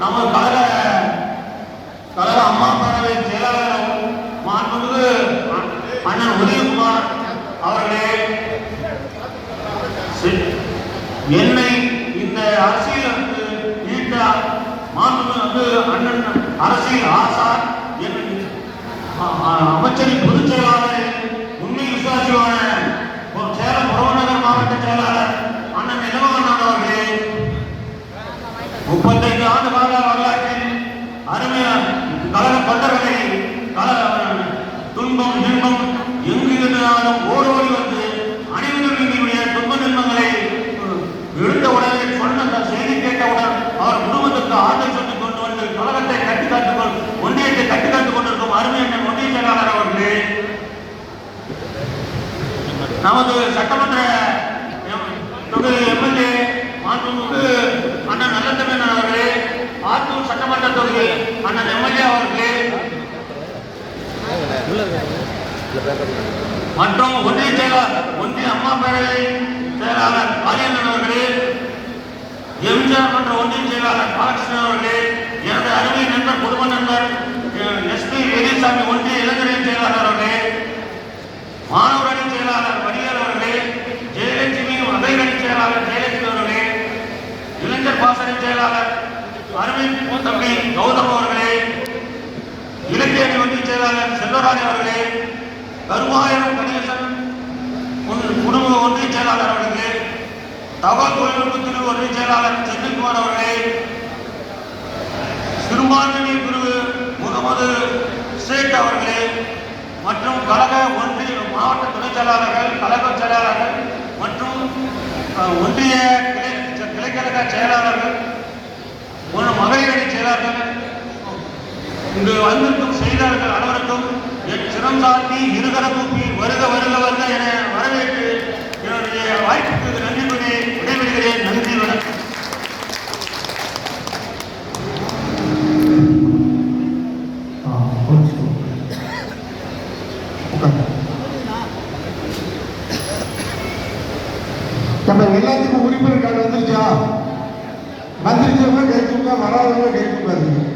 நம்ம கழக கழக அம்மா பேரவை செயலாளர் மாண்புமிகு அண்ணன் உதயகுமார் அவர்களே. என்னை இந்த அரசியலுக்கு ஈட்ட மாண்புமிகு வந்து அண்ணன் அரசியல் ஆசார் அமைச்சரின் பொதுச் செயலாளர் உண்மை விசுவாசியான ஒரு சேலம் புறநகர் மாவட்ட செயலாளர் அண்ணன் நிலவகன் அவர்களே. அருமையான கழக தொண்டர்களை துன்பம் இன்பம் எங்கு இருந்தாலும் ஓடோடி வந்து அனைவருடைய துன்ப துன்பங்களை எழுந்த உடனே சொன்ன செய்தி கேட்டவுடன் அவர் குடும்பத்துக்கு ஆதரவு சொல்லிக் கொண்டு வந்து கழகத்தை கட்டி காத்துக் ஒன்றியத்தை கட்டி காத்துக் கொண்டிருக்கும் அருமையான ஒன்றிய செயலாளர் அவர்களே. நமது சட்டமன்ற தொகுதி எம்எல்ஏ மாண்புமிகு அண்ணன் நல்லத்தமிழன் அவர்களே ஆத்தூர் அண்ணன் எம்எல்ஏ அவர்களே. மற்றும் ஒன்றிய செயலாளர் ஒன்றிய அம்மா பேரவை செயலாளர் காளியண்ணன் அவர்களே எம்ஜிஆர் மன்ற ஒன்றிய செயலாளர் பாலகிருஷ்ணன் அவர்களே எனது அருமை நண்பர் குடும்ப நண்பர் எஸ் பி வேலுசாமி ஒன்றிய இளைஞரின் செயலாளர் அவர்களே மாணவரணி செயலாளர் வடிவேல் அவர்களே ஜெயலட்சுமி மகளிர் செயலாளர் ஜெயலட்சுமி அவர்களே இளைஞர் பாசறை செயலாளர் அருமை தம்பி கௌதம் அவர்களே இலக்கிய அணி ஒன்றிய செயலாளர் செல்வராஜ் அவர்களே கருமாயிரம் கணேசன் ஒன்று- குடும்ப ஒன்றிய செயலாளர் அவர்களே தகவல் தொழில்நுட்பத்துறை ஒன்றிய செயலாளர் செந்தில்குமார் அவர்களே சிறுபான்மை குரு முகமது ஷேக் அவர்களே மற்றும் கழக ஒன்றிய மாவட்ட துணை செயலாளர்கள் கழக செயலாளர்கள் மற்றும் ஒன்றிய கிளை கிளைக்கழக செயலாளர்கள் செயலாளர்கள் இங்கு வந்திருக்கும் செய்தியாளர்கள் அனைவருக்கும் என் சிரம் சாத்தி இருகர வருக வருக வருக என வரவேற்று என்னுடைய வாய்ப்புக்கு நன்றி கூறி விடைபெறுகிறேன். நன்றி வணக்கம். நம்ம எல்லாத்துக்கும் உரிமை கார்டு வந்துருச்சா? வந்துருச்சவங்க வராதவங்க கை தூக்காதீங்க